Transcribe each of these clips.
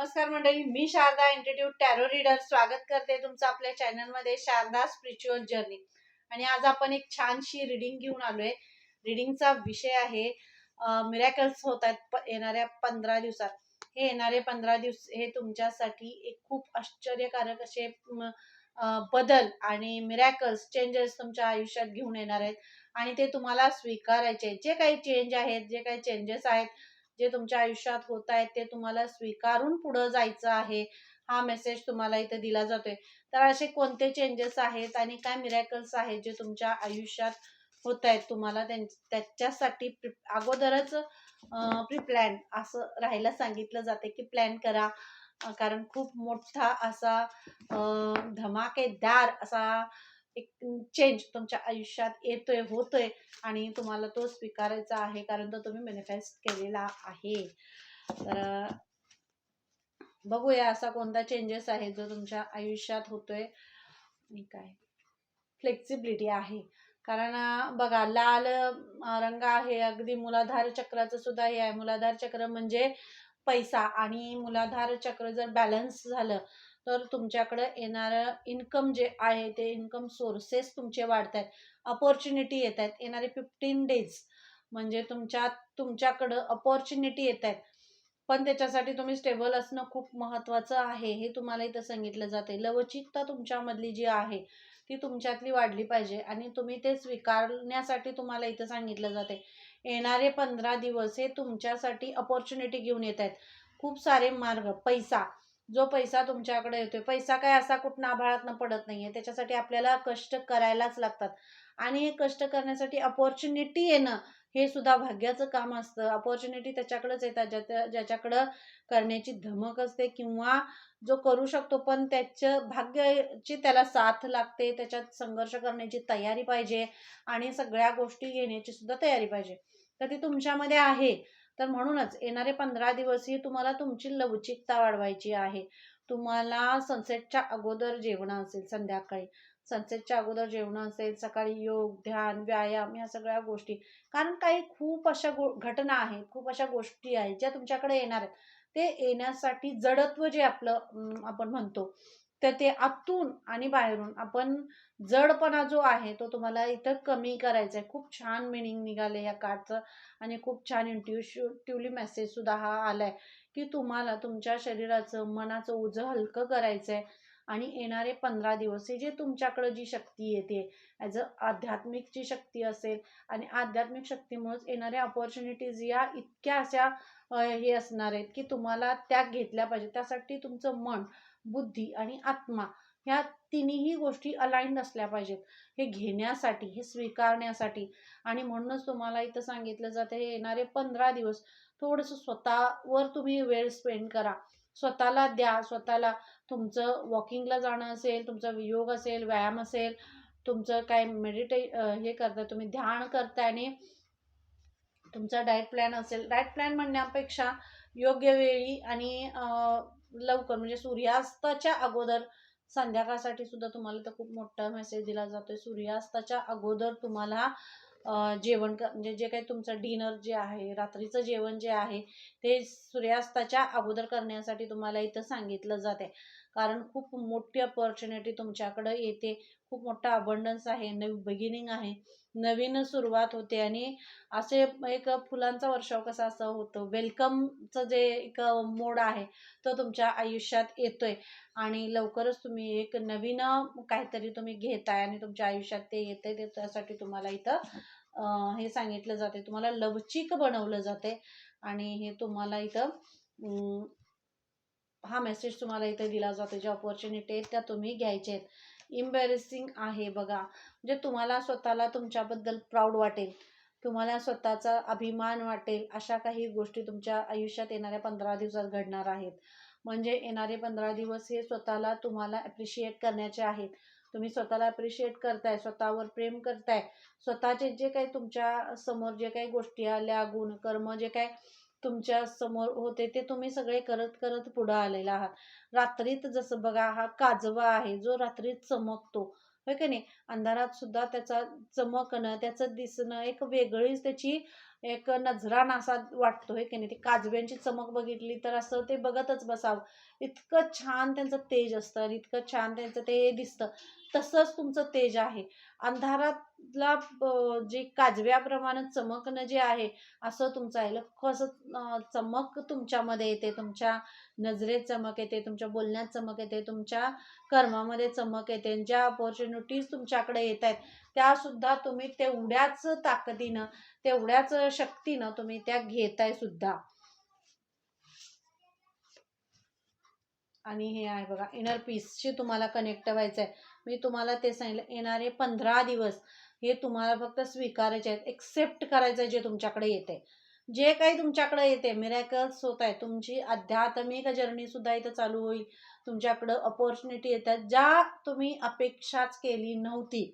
नमस्कार मंडळी मी शारदा इंटिट्यूट टॅरो रीडर स्वागत करते तुमचं आपल्या चॅनलमध्ये शारदा स्पिरिच्युअल जर्नी आणि आज आपण एक छानशी रिडिंग घेऊन आलोय. रिडिंगचा विषय आहे मिरॅकल्स होत आहेत येणाऱ्या पंधरा दिवसात. हे येणारे पंधरा दिवस हे तुमच्यासाठी एक खूप आश्चर्यकारक असे बदल आणि मिरॅकल्स चेंजेस तुमच्या आयुष्यात घेऊन येणार आहेत. आणि ते तुम्हाला स्वीकारायचे जे काही चेंज आहेत जे काही चेंजेस आहेत जे तुमच्या आयुष्यात होत आहेत ते तुम्हाला स्वीकारून पुढं जायचं आहे. हा मेसेज तुम्हाला इथे दिला जातोय. तर असे कोणते चेंजेस आहेत आणि काय मिरॅकल्स आहेत जे तुमच्या आयुष्यात होत आहेत तुम्हाला त्यां- त्याच्यासाठी अगोदरच प्री प्लॅन असं राहायला सांगितलं जाते की प्लॅन करा. कारण खूप मोठा असा धमाकेदार असा एक चेंज तुमच्या आयुष्यात येतोय होतोय आणि तुम्हाला तो स्वीकारायचा आहे कारण तो तुम्ही मॅनिफेस्ट केलेला आहे. तर बघूया असा कोणता चेंजेस आहे जो तुमच्या आयुष्यात होतोय आणि काय. फ्लेक्सिबिलिटी आहे. कारण बघा लाल रंग आहे अगदी मुलाधार चक्राचं सुद्धा हे आहे. मुलाधार चक्र म्हणजे पैसा आणि मुलाधार चक्र जर बॅलन्स झालं तर तुमच्याकडं येणारं इन्कम जे आहे ते इन्कम सोर्सेस तुमचे वाढत आहेत अपॉर्च्युनिटी येत आहेत येणारे फिफ्टीन डेज म्हणजे तुमच्या तुमच्याकडं अपॉर्च्युनिटी येत आहेत पण त्याच्यासाठी तुम्ही स्टेबल असणं खूप महत्त्वाचं आहे हे तुम्हाला इथं सांगितलं जाते लवचिकता तुमच्यामधली जी आहे ती तुमच्यातली वाढली पाहिजे आणि तुम्ही ते स्वीकारण्यासाठी तुम्हाला इथं सांगितलं जाते येणारे पंधरा दिवस हे तुमच्यासाठी अपॉर्च्युनिटी घेऊन येत आहेत खूप सारे मार्ग पैसा जो पैसा तुमच्याकडे येतोय पैसा काय असा कुठं आभाळातनं पडत नाहीये. त्याच्यासाठी आपल्याला कष्ट करायलाच लागतात. आणि हे कष्ट करण्यासाठी अपॉर्च्युनिटी येणं हे सुद्धा भाग्याचं काम असतं. अपॉर्च्युनिटी त्याच्याकडेच येतात. ज्याच्या ज्याच्याकडं करण्याची धमक असते किंवा जो करू शकतो पण त्याचं भाग्याची त्याला साथ लागते. त्याच्यात संघर्ष करण्याची तयारी पाहिजे आणि सगळ्या गोष्टी घेण्याची सुद्धा तयारी पाहिजे. तर ती तुमच्यामध्ये आहे. तर म्हणूनच येणारे पंधरा दिवस ही तुम्हाला तुमची लवचिकता वाढवायची आहे. तुम्हाला सनसेटच्या अगोदर जेवणं असेल संध्याकाळी सनसेटच्या अगोदर जेवणं असेल सकाळी योग ध्यान व्यायाम ह्या सगळ्या गोष्टी. कारण काही खूप अशा गो घटना आहेत खूप अशा गोष्टी आहेत ज्या तुमच्याकडे येणार आहेत. ते येण्यासाठी जडत्व जे आपलं आपण म्हणतो तर ते आतून आणि बाहेरून आपण जडपणा जो आहे तो तुम्हाला इथं कमी करायचा आहे. खूप छान मिनिंग निघाले या कार्डचं आणि खूप छान इंट्युटिव्हली मेसेज सुद्धा हा आलाय की तुम्हाला तुमच्या शरीराचं मनाचं ओझं हलकं करायचं आहे आणि येणारे पंधरा दिवस हे जे तुमच्याकडं जी शक्ती येते ॲज अ आध्यात्मिक जी शक्ती असेल आणि आध्यात्मिक शक्तीमुळेच येणाऱ्या अपॉर्च्युनिटीज या इतक्या अशा हे असणार आहेत की तुम्हाला त्या घेतल्या पाहिजे. त्यासाठी तुमचं मन बुद्धी आणि आत्मा ह्या तिन्ही गोष्टी अलाइंड असल्या पाहिजेत. हे घेण्यासाठी हे स्वीकारण्यासाठी. आणि म्हणूनच तुम्हाला इथं सांगितलं जातं हे येणारे पंधरा दिवस थोडंसं स्वतःवर तुम्ही वेळ स्पेंड करा. स्वतःला द्या स्वतःला तुमचं वॉकिंगला जाणं असेल तुमचा योग असेल व्यायाम असेल तुमचं काय मेडिटे हे करताय तुम्ही ध्यान करताय आणि तुमचा डाएट प्लॅन असेल. डाएट प्लॅन म्हणण्यापेक्षा योग्य वेळी आणि लवकर म्हणजे सूर्यास्ताच्या अगोदर संध्याकाळसाठी सुद्धा तुम्हाला तर खूप मोठा मेसेज दिला जातोय. सूर्यास्ताच्या अगोदर तुम्हाला जेवण म्हणजे जे काही तुमचं डिनर जे आहे रात्रीचं जेवण जे आहे ते सूर्यास्ताच्या अगोदर करण्यासाठी तुम्हाला इथं सांगितलं जाते कारण खूप मोठी अपॉर्च्युनिटी तुमच्याकडं येते. खूप मोठा अबंडन्स आहे. नवी बिगिनिंग आहे. नवीन सुरुवात होते आणि असे एक फुलांचा वर्षाव कसा असं होतं? वेलकमचं जे एक मोड आहे तो तुमच्या आयुष्यात येतोय. आणि लवकरच तुम्ही एक नवीन काहीतरी तुम्ही घेताय आणि तुमच्या आयुष्यात ते येते ते त्यासाठी तुम्हाला इथं हे सांगितलं जाते तुम्हाला लवचिक बनवलं जाते आणि हे तुम्हाला इथं हा मेसेज तुम्हाला इथे दिला जातो ज्या ऑपॉर्च्युनिटी आहेत त्या तुम्ही घ्यायच्या आहेत. इम्बॅरेसिंग आहे बघा. म्हणजे तुम्हाला स्वतःला तुमच्याबद्दल प्राऊड वाटेल. तुम्हाला स्वतःचा अभिमान वाटेल. अशा काही गोष्टी तुमच्या आयुष्यात येणाऱ्या पंधरा दिवसात घडणार आहेत. म्हणजे येणारे पंधरा दिवस हे स्वतःला तुम्हाला ॲप्रिशिएट करण्याचे आहेत. तुम्ही स्वतःला ॲप्रिशिएट करताय स्वतःवर प्रेम करताय. स्वतःचे जे काही तुमच्यासमोर जे काही गोष्टी आल्या गुण कर्म जे काही तुमच्यासमोर होते ते तुम्ही सगळे करत करत पुढं आलेला आहात. रात्रीत जसं बघा हा काजवा आहे जो रात्रीत चमकतो. होय की नाही? अंधारात सुद्धा त्याचा चमकणं त्याचं दिसणं एक वेगळीच त्याची एक नजरान असा वाटतो. हे की नाही? ती काजव्यांची चमक बघितली तर असं ते बघतच बसावं. इतकं छान त्यांचं तेज असतं इतकं छान त्यांचं ते दिसतं. तसंच तुमचं तेज आहे. अंधारातला जे काजव्याप्रमाणे चमकणं जे आहे असं तुमचं आहे. लख असं चमक तुमच्यामध्ये येते. तुमच्या नजरेत चमक येते. तुमच्या बोलण्यात चमक येते. तुमच्या कर्मामध्ये चमक येते. ज्या ऑपॉर्च्युनिटीज तुमच्याकडे येत आहेत त्यासुद्धा तुम्ही तेवढ्याच ताकदीनं तेवढ्याच शक्तीनं तुम्ही त्या घेताय सुद्धा. आणि हे आहे बघा इनर पीसशी तुम्हाला कनेक्ट व्हायचं आहे मी तुम्हाला ते सांगितलं येणारे पंधरा दिवस हे तुम्हाला फक्त स्वीकारायचे आहेत एक्सेप्ट करायचं आहे जे तुमच्याकडे येते जे काही तुमच्याकडे येते मिरॅकल्स होत आहे तुमची आध्यात्मिक जर्नी सुद्धा इथं चालू होईल. तुमच्याकडं अपॉर्च्युनिटी येतात ज्या तुम्ही अपेक्षाच केली नव्हती.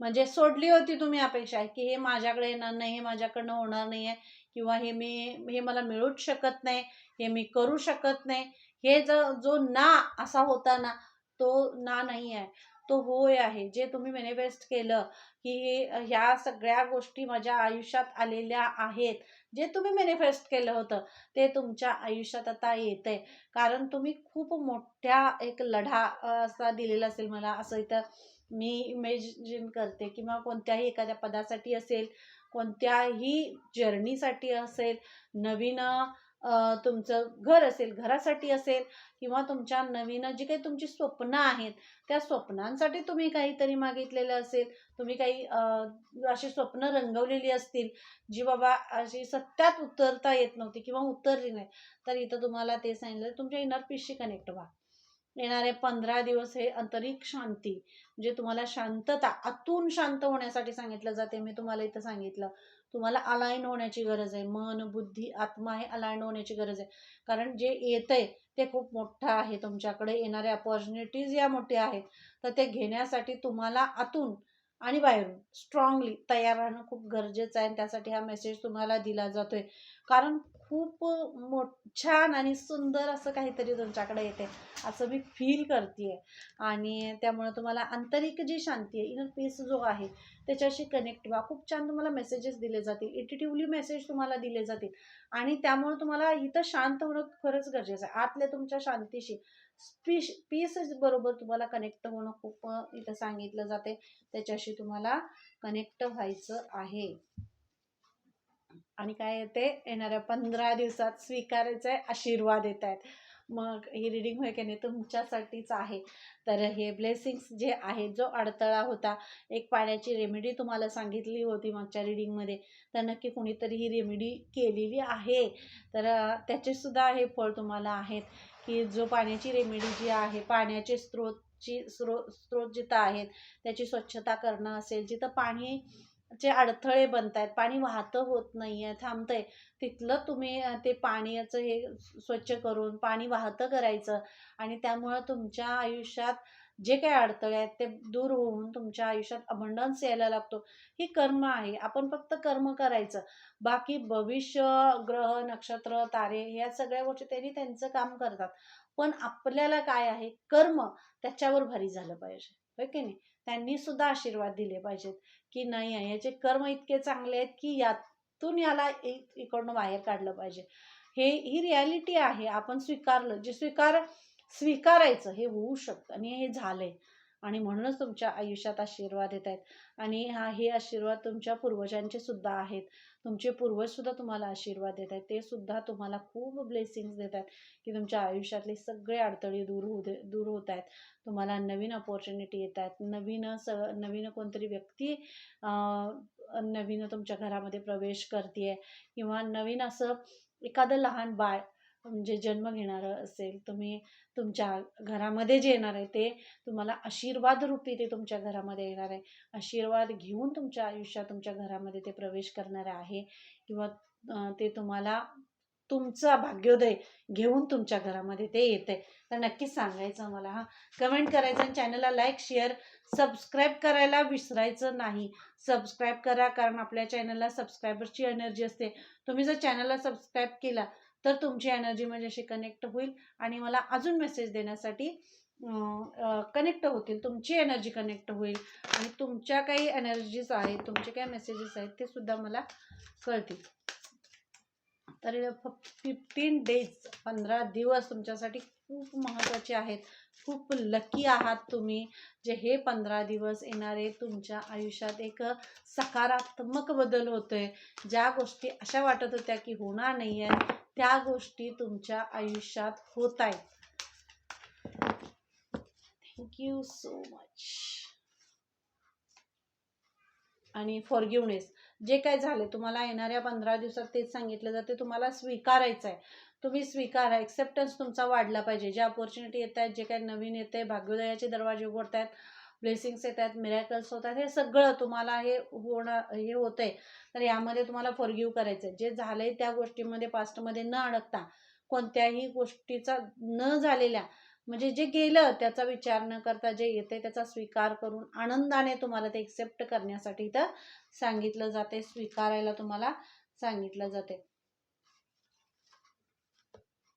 म्हणजे सोडली होती तुम्ही अपेक्षा की हे माझ्याकडे येणार नाही हे माझ्याकडनं होणार नाही आहे किंवा हे मी हे मला मिळूच शकत नाही हे मी करू शकत नाही. हे जो जो ना असा होता ना तो ना नाही आहे तो होय आहे. जे तुम्ही मेनिफेस्ट केलं की हे ह्या सगळ्या गोष्टी माझ्या आयुष्यात आलेल्या आहेत. जे तुम्ही मेनिफेस्ट केलं होतं ते तुमच्या आयुष्यात आता येत आहे कारण तुम्ही खूप मोठ्या एक लढा असा दिलेला असेल मला. असं इथं मी इमेजिन करते किंवा कोणत्याही एखाद्या पदासाठी असेल कोणत्याही जर्नीसाठी असेल नवीन तुमचं घर असेल घरासाठी असेल किंवा तुमच्या नवीन जी काही तुमची स्वप्न आहेत त्या स्वप्नांसाठी तुम्ही काहीतरी मागितलेलं असेल तुम्ही काही अशी स्वप्न रंगवलेली असतील जी बाबा अशी सत्यात उतरता येत नव्हती किंवा उतरली नाही तर इथं तुम्हाला ते सांगितलं तुमच्या इनर पीसशी कनेक्ट व्हा. येणारे पंधरा दिवस हे आंतरिक शांती म्हणजे तुम्हाला शांतता आतून शांत होण्यासाठी सांगितलं जाते. मी तुम्हाला इथं सांगितलं. तुम्हाला अलाईन होण्याची गरज आहे. मन बुद्धी आत्मा हे अलाईन होण्याची गरज आहे. कारण जे येतंय ते खूप मोठं आहे तुमच्याकडे. येणाऱ्या अपॉर्च्युनिटीज या मोठ्या आहेत. तर ते घेण्यासाठी तुम्हाला आतून आणि बाहेरून स्ट्रॉंगली तयार राहणं खूप गरजेचं आहे. आणि त्यासाठी हा मेसेज तुम्हाला दिला जातोय. कारण खूप मो छान आणि सुंदर असं काहीतरी तुमच्याकडे येते असं मी फील करते आणि त्यामुळे तुम्हाला आंतरिक जी शांती आहे इनर पीस जो आहे त्याच्याशी कनेक्ट व्हा. खूप छान तुम्हाला मेसेजेस दिले जातील इटिटिव्हली मेसेज तुम्हाला दिले जातील. आणि त्यामुळे तुम्हाला इथं शांत होणं खरंच गरजेचं आहे. आतल्या तुमच्या शांतीशी पीस पीस बरोबर तुम्हाला कनेक्ट होणं खूप इथं सांगितलं जाते. त्याच्याशी तुम्हाला कनेक्ट व्हायचं आहे. आणि काय येते? येणाऱ्या पंधरा दिवसात स्वीकारायचे आहे आशीर्वाद येत आहेत मग ही रिडिंग होय की नाही तुमच्यासाठीच आहे. तर हे ब्लेसिंग्स जे आहे जो अडथळा होता एक पाण्याची रेमेडी तुम्हाला सांगितली होती मागच्या रिडिंगमध्ये तर नक्की कोणीतरी ही रेमेडी केलेली आहे. तर त्याचेसुद्धा हे फळ तुम्हाला आहेत की जो पाण्याची रेमेडी जी आहे पाण्याचे स्रोतची स्रो स्रोत जिथं आहेत त्याची स्वच्छता करणं असेल जिथं पाणी चे अडथळे बनत आहेत पाणी वाहतं होत नाही आहे थांबतंय तिथलं तुम्ही ते पाण्याचं हे स्वच्छ करून पाणी वाहतं करायचं आणि त्यामुळं तुमच्या आयुष्यात जे काही अडथळे आहेत ते दूर होऊन तुमच्या आयुष्यात अभंडन्स यायला लागतो. ही कर्म आहे. आपण फक्त कर्म करायचं. बाकी भविष्य ग्रह नक्षत्र तारे ह्या सगळ्या गोष्टी त्यांनी त्यांचं काम करतात. पण आपल्याला काय आहे? कर्म त्याच्यावर भारी झालं पाहिजे. होय की नाही? त्यांनी सुद्धा आशीर्वाद दिले पाहिजेत की नाही आहे. याचे कर्म इतके चांगले आहेत की यातून याला इ- इकडनं बाहेर काढलं पाहिजे. हे ही रियालिटी आहे. आपण स्वीकारलं जे स्वीकार स्वीकारायचं हे होऊ शकतं आणि हे झालंय. आणि म्हणूनच तुमच्या आयुष्यात आशीर्वाद येत आहेत. आणि हा हे आशीर्वाद तुमच्या पूर्वजांचे सुद्धा आहेत. तुमचे पूर्वजसुद्धा तुम्हाला आशीर्वाद देत आहेत. ते सुद्धा तुम्हाला खूप ब्लेसिंग्स देत आहेत की तुमच्या आयुष्यातले सगळे अडथळे दूर होऊ दे दूर होत आहेत. तुम्हाला नवीन अपॉर्च्युनिटी येत आहेत. नवीन स नवीन कोणतरी व्यक्ती नवीन तुमच्या घरामध्ये प्रवेश करते आहे किंवा नवीन असं एखादं लहान बाळ म्हणजे जन्म घेणारं असेल तुम्ही तुमच्या घरामध्ये जे येणार आहे ते तुम्हाला आशीर्वाद रूपी ते तुमच्या घरामध्ये येणार आहे. आशीर्वाद घेऊन तुमच्या आयुष्यात तुमच्या घरामध्ये ते प्रवेश करणार आहे किंवा ते तुम्हाला तुमचा भाग्योदय घेऊन तुमच्या घरामध्ये ते येते तर नक्कीच सांगायचं मला हा. कमेंट करायचं आणि चॅनलला लाईक शेअर सबस्क्राईब करायला विसरायचं नाही. सबस्क्राईब करा कारण आपल्या चॅनलला सबस्क्रायबरची एनर्जी असते. तुम्ही जर चॅनलला सबस्क्राईब केला तर तुमची एनर्जी माझ्याशी कनेक्ट होईल आणि मला अजून मेसेज देण्यासाठी कनेक्ट होतील. तुमची एनर्जी कनेक्ट होईल आणि तुमच्या काही एनर्जीज आहेत तुमचे काही मेसेजेस आहेत ते सुद्धा मला कळतील. तर फिफ्टीन डेज पंधरा दिवस तुमच्यासाठी खूप महत्त्वाचे आहेत. खूप लकी आहात तुम्ही जे हे पंधरा दिवस येणारे तुमच्या आयुष्यात एक सकारात्मक बदल होतोय. ज्या गोष्टी अशा वाटत होत्या की होणार नाही आहे त्या गोष्टी तुमच्या आयुष्यात होत आहेत थँक्यू सो मच आणि फॉरगिवनेस जे काय झाले तुम्हाला येणाऱ्या पंधरा दिवसात तेच सांगितलं जाते तुम्हाला स्वीकारायचं आहे तुम्ही स्वीकारा एक्सेप्टन्स तुमचा वाढला पाहिजे. जे अपॉर्च्युनिटी येत आहेत जे काही नवीन येत आहे भाग्योदयाचे दरवाजे उघडत आहेत ब्लेसिंग्स येत आहेत मिरॅकल्स होत आहेत हे सगळं तुम्हाला हे होणं हे होतं आहे तर यामध्ये तुम्हाला फॉरगिव्ह करायचं आहे जे झालं आहे त्या गोष्टीमध्ये पास्टमध्ये न अडकता कोणत्याही गोष्टीचा न झालेल्या म्हणजे जे गेलं त्याचा विचार न करता जे येते त्याचा स्वीकार करून आनंदाने तुम्हाला ते एक्सेप्ट करण्यासाठी इथं सांगितलं जाते. स्वीकारायला तुम्हाला सांगितलं जाते.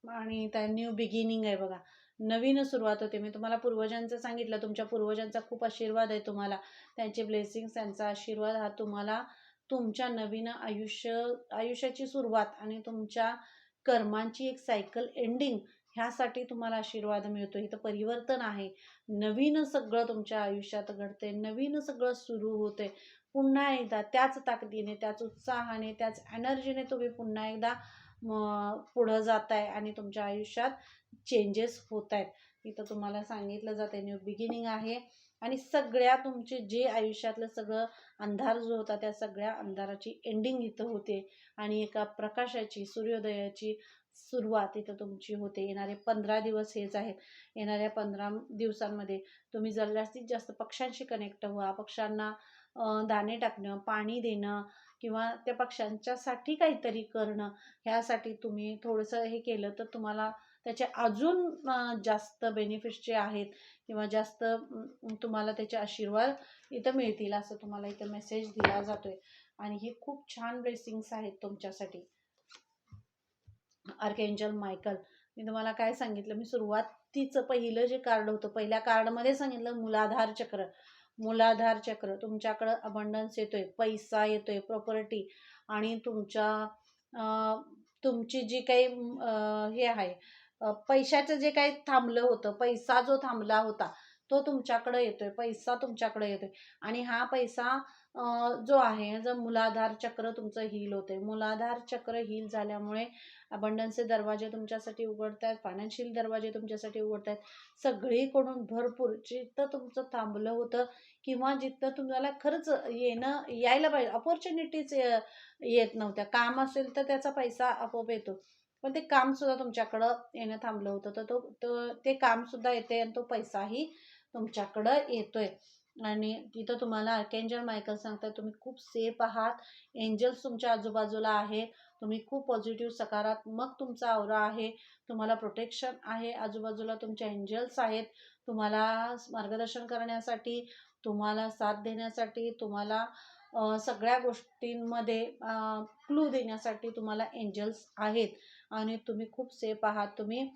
आणि त्या न्यू बिगिनिंग आहे बघा. नवीन सुरुवात होते. मी तुम्हाला पूर्वजांचं सांगितलं. तुमच्या पूर्वजांचा खूप आशीर्वाद आहे तुम्हाला. त्यांचे ब्लेसिंग्स त्यांचा आशीर्वाद हा तुम्हाला तुमच्या नवीन आयुष्य आयुष्याची सुरुवात आणि तुमच्या कर्मांची एक सायकल एंडिंग ह्यासाठी तुम्हाला आशीर्वाद मिळतो. इथं परिवर्तन आहे. नवीन सगळं तुमच्या आयुष्यात घडते नवीन सगळं सुरू होते पुन्हा एकदा त्याच ताकदीने त्याच उत्साहाने त्याच एनर्जीने तुम्ही पुन्हा एकदा पुढं जात आहे आणि तुमच्या आयुष्यात चेंजेस होत आहेत इथं तुम्हाला सांगितलं जाते न्यू बिगिनिंग आहे. आणि सगळ्या तुमचे जे आयुष्यातलं सगळं अंधार जो होता त्या सगळ्या अंधाराची एंडिंग इथं होते. आणि एका प्रकाशाची सूर्योदयाची सुरुवात इथं तुमची होते. येणारे पंधरा दिवस हेच आहेत. येणाऱ्या पंधरा दिवसांमध्ये तुम्ही जर जास्तीत जास्त पक्ष्यांशी कनेक्ट व्हा पक्ष्यांना दाणे टाकणं पाणी देणं किंवा त्या पक्ष्यांच्यासाठी काहीतरी करणं ह्यासाठी तुम्ही थोडंसं हे केलं तर तुम्हाला त्याचे अजून जास्त बेनिफिट्स जे आहेत किंवा जास्त तुम्हाला त्याचे आशीर्वाद इथं मिळतील असं तुम्हाला इथं मेसेज दिला जातोय. आणि हे खूप छान ब्लेसिंग्स आहेत तुमच्यासाठी. आर्केंजल मायकल मी तुम्हाला काय सांगितलं? मी सुरुवातीचं पहिलं जे कार्ड होतं पहिल्या कार्डमध्ये सांगितलं मुलाधार चक्र. मुलाधार चक्र तुमच्याकडं अबंडन्स येतोय पैसा येतोय प्रॉपर्टी आणि तुमच्या तुमची जी काही हे आहे पैशाचं जे काही थांबलं होतं पैसा जो थांबला होता तो तुमच्याकडं येतोय पैसा तुमच्याकडे येतोय. आणि हा पैसा जो आहे जर मुलाधार चक्र तुमचं हील होते मुलाधार चक्र हील झाल्यामुळे अबंडन्सचे दरवाजे तुमच्यासाठी उघडत आहेत फायनान्शियल दरवाजे तुमच्यासाठी उघडत आहेत सगळीकडून भरपूर जिथं तुमचं थांबलं होतं किंवा जिथं तुम्हाला खरंच येणं यायला पाहिजे. अपॉर्च्युनिटीज येत नव्हत्या. काम असेल तर त्याचा पैसा आपोआप येतो. पण ते कामसुद्धा तुमच्याकडं येणं थांबलं होतं. तर तो, तो ते कामसुद्धा येते आणि तो पैसाही तुमच्याकडं येतोय. आणि तिथं तुम्हाला आर्केंजल मायकल सांगतात तुम्ही खूप सेफ आहात. एंजल्स तुमच्या आजूबाजूला आहेत तुम्ही खूप पॉझिटिव्ह सकारात्मक तुमचा आवरा आहे. तुम्हाला प्रोटेक्शन आहे. आजूबाजूला तुमच्या एंजल्स आहेत. तुम्हाला मार्गदर्शन करण्यासाठी तुम्हाला साथ देण्यासाठी तुम्हाला सगळ्या गोष्टींमध्ये क्लू देण्यासाठी तुम्हाला एंजल्स आहेत. आणि तुम्ही खूप सेफ आहात. तुम्ही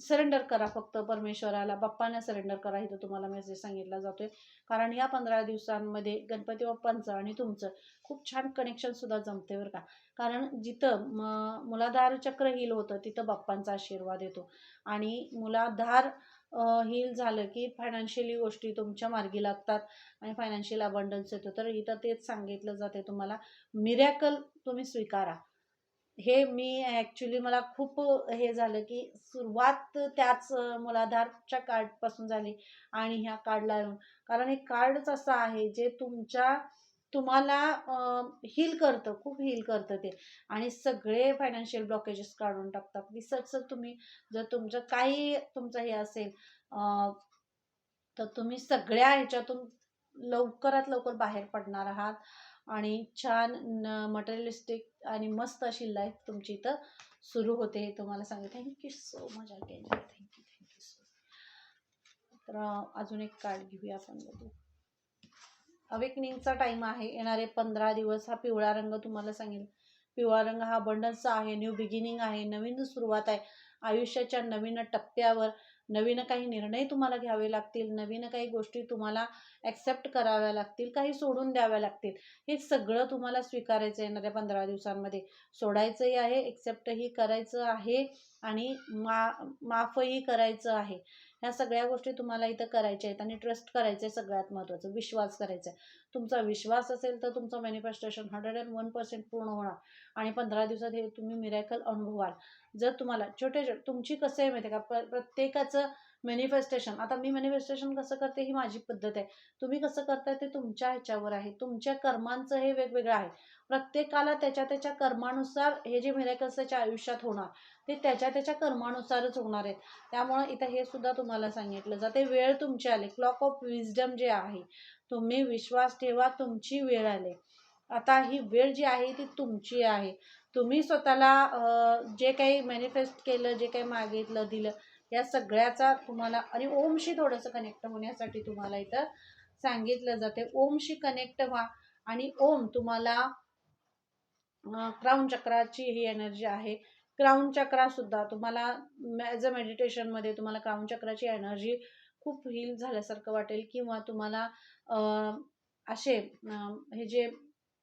सरेंडर करा फक्त परमेश्वराला. बाप्पांना सरेंडर करा इथं तुम्हाला मेसेज सांगितला जातोय. कारण या पंधरा दिवसांमध्ये गणपती बाप्पांचं आणि तुमचं खूप छान कनेक्शनसुद्धा जमते बरं का. कारण जिथं म मुलाधार चक्र हिल होतं तिथं बाप्पांचा आशीर्वाद येतो. आणि मुलाधार हील झालं की फायनान्शियली गोष्टी तुमच्या मार्गी लागतात आणि फायनान्शियल अबंडन्स येतो. तर इथं तेच सांगितलं जाते तुम्हाला. मिरॅकल तुम्ही स्वीकारा. हे मी ॲक्च्युली मला खूप हे झालं की सुरुवात त्याच मुलाधारच्या कार्डपासून झाली आणि ह्या कार्डला येऊन कारण हे कार्डच असं आहे जे तुमच्या तुम्हाला हील करतं खूप हील करतं ते. आणि सगळे फायनान्शियल ब्लॉकेजेस काढून टाकतात. रिसर्च तुम्ही जर तुमचं काही तुमचं हे असेल तर तुम्ही सगळ्या ह्याच्यातून लवकरात लवकर बाहेर पडणार आहात. आणि छान मटेरियलिस्टिक आणि मस्त अशी लाईफ तुमची इथं सुरू होते हे तुम्हाला सांगते. Thank you so much again thank you thank you so तर अजून एक कार्ड घेऊया आपण बघू. अवेकनिंगचा टाईम आहे. येणारे पंधरा दिवस हा पिवळा रंग तुम्हाला सांगेल. पिवळा रंग हा बंडन्सचा आहे. न्यू बिगिनिंग आहे. नवीन सुरुवात आहे. आयुष्याच्या नवीन टप्प्यावर नवीन काही निर्णय तुम्हाला घ्यावे लागतील नवीन काही गोष्टी तुम्हाला ॲक्सेप्ट कराव्या लागतील काही सोडून द्याव्या लागतील. हे सगळं तुम्हाला स्वीकारायचं येणाऱ्या पंधरा दिवसांमध्ये. सोडायचंही आहे ॲक्सेप्टही करायचं आहे. आणि मा माफही करायचं आहे. ह्या सगळ्या गोष्टी तुम्हाला इथं करायच्या आहेत आणि ट्रस्ट करायचं आहे सगळ्यात महत्त्वाचं विश्वास करायचा आहे तुमचा विश्वास असेल तर तुमचं manifestation hundred and one percent पूर्ण होणार आणि पंधरा दिवसात हे तुम्ही मिरॅकल अनुभवाल. जर तुम्हाला छोटे छोटे तुमची कसं आहे माहिती आहे का? प प्रत्येकाचं मॅनिफेस्टेशन आता मी मॅनिफेस्टेशन कसं करते ही माझी पद्धत आहे. तुम्ही कसं करताय ते तुमच्या ह्याच्यावर आहे. तुमच्या कर्मांचं हे वेगवेगळं आहे. प्रत्येकाला त्याच्या त्याच्या कर्मानुसार हे जे मिरेकल्स त्याच्या आयुष्यात होणार ते त्याच्या त्याच्या कर्मानुसारच होणार आहेत. त्यामुळं इथं हे सुद्धा तुम्हाला सांगितलं जाते. वेळ तुमची आली. क्लॉक ऑफ विजडम जे आहे तुम्ही विश्वास ठेवा तुमची वेळ आली. आता ही वेळ जी आहे ती तुमची आहे. तुम्ही स्वतःला जे काही मॅनिफेस्ट केलं जे काही मागितलं दिलं या सगळ्याचा तुम्हाला आणि ओमशी थोडंसं कनेक्ट होण्यासाठी तुम्हाला इथं सांगितलं जाते. ओमशी कनेक्ट व्हा आणि ओम तुम्हाला क्राऊन चक्राची ही एनर्जी आहे. क्राऊन चक्रासुद्धा तुम्हाला ॲज अ मेडिटेशनमध्ये तुम्हाला क्राऊन चक्राची एनर्जी खूप हील झाल्यासारखं वाटेल किंवा तुम्हाला असे हे जे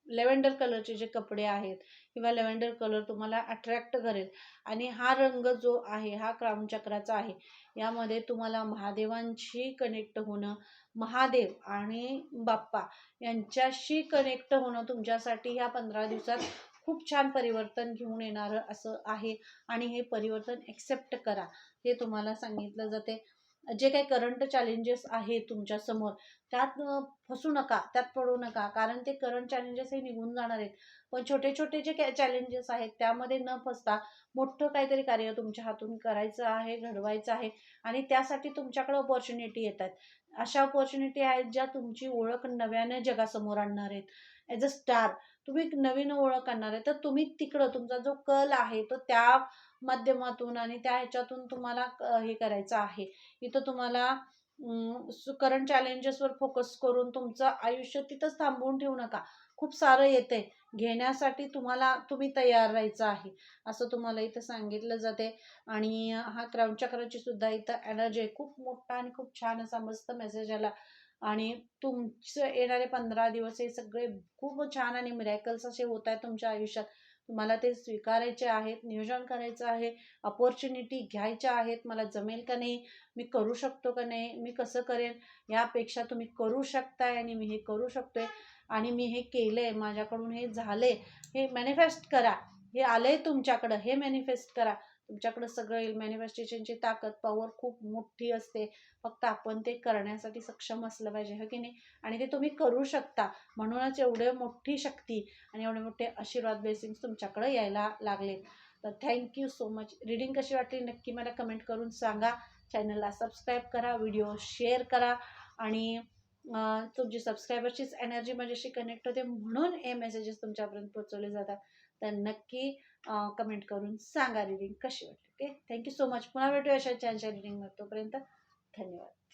लेव्हेंडर कलरचे जे कपडे आहेत किंवा लेव्हेंडर कलर तुम्हाला अट्रॅक्ट करेल. आणि हा रंग जो आहे हा क्राऊन चक्राचा आहे यामध्ये तुम्हाला महादेवांशी कनेक्ट होणं महादेव आणि बाप्पा यांच्याशी कनेक्ट होणं तुमच्यासाठी ह्या पंधरा दिवसात खूप छान परिवर्तन घेऊन येणारं असं आहे. आणि हे परिवर्तन एक्सेप्ट करा. हे तुम्हाला सांगितलं जाते. जे काही करंट चॅलेंजेस आहेत तुमच्यासमोर त्यात फसू नका त्यात पडू नका कारण ते करंट चॅलेंजेस हे निघून जाणार आहेत. पण छोटे छोटे जे काय चॅलेंजेस आहेत त्यामध्ये न फसता मोठं काहीतरी कार्य तुमच्या हातून करायचं आहे घडवायचं आहे आणि त्यासाठी तुमच्याकडे ऑपॉर्च्युनिटी येतात अशा ऑपॉर्च्युनिटी आहेत ज्या तुमची ओळख नव्याने जगासमोर आणणार आहेत. ॲज अ स्टार तुम्ही एक नवीन ओळख आणणार आहे. तर तुम्ही तिकडं तुमचा जो कल आहे तो त्या माध्यमातून आणि त्या ह्याच्यातून तुम्हाला हे करायचं आहे. इथं तुम्हाला करंट चॅलेंजेसवर फोकस करून तुमचं आयुष्य तिथंच थांबवून ठेवू नका. खूप सारं येते घेण्यासाठी तुम्हाला तुम्ही तयार राहायचं आहे. असं तुम्हाला इथं सांगितलं जाते आणि हा क्राऊन चक्राची सुद्धा इथं एनर्जी आहे. खूप मोठा आणि खूप छान असा मस्त मेसेज आला. आणि तुमचं येणारे पंधरा दिवस हे सगळे खूप छान आणि मिरॅकल्स असे होत आहेत तुमच्या आयुष्यात. तुम्हाला ते स्वीकारायचे आहेत नियोजन करायचं आहे अपॉर्च्युनिटी घ्यायच्या आहेत. मला जमेल का नाही मी करू शकतो का नाही मी कसं करेन यापेक्षा तुम्ही करू शकताय आणि मी हे करू शकतोय. आणि मी हे केलं आहे माझ्याकडून हे झाले हे मॅनिफेस्ट करा. हे आलं आहे तुमच्याकडं. हे मॅनिफेस्ट करा. तुमच्याकडं सगळं येईल. मॅनिफेस्टेशनची ताकद पॉवर खूप मोठी असते. फक्त आपण ते करण्यासाठी सक्षम असलं पाहिजे हो की नाही? आणि ते तुम्ही करू शकता. म्हणूनच एवढे मोठी शक्ती आणि एवढे मोठे आशीर्वाद ब्लेसिंग्स तुमच्याकडं यायला लागले तर थँक्यू सो मच रीडिंग कशी वाटली? नक्की मला कमेंट करून सांगा. चॅनलला सबस्क्राईब करा व्हिडिओ शेअर करा आणि तुमची सबस्क्रायबरचीच एनर्जी माझ्याशी कनेक्ट होते म्हणून हे मेसेजेस तुमच्यापर्यंत पोहोचवले जातात. तर नक्की कमेंट करून सांगा रिडिंग कशी वाटली ओके थँक्यू सो मच पुन्हा भेटूया अशा छानशा रिडिंगमध्ये तोपर्यंत. धन्यवाद.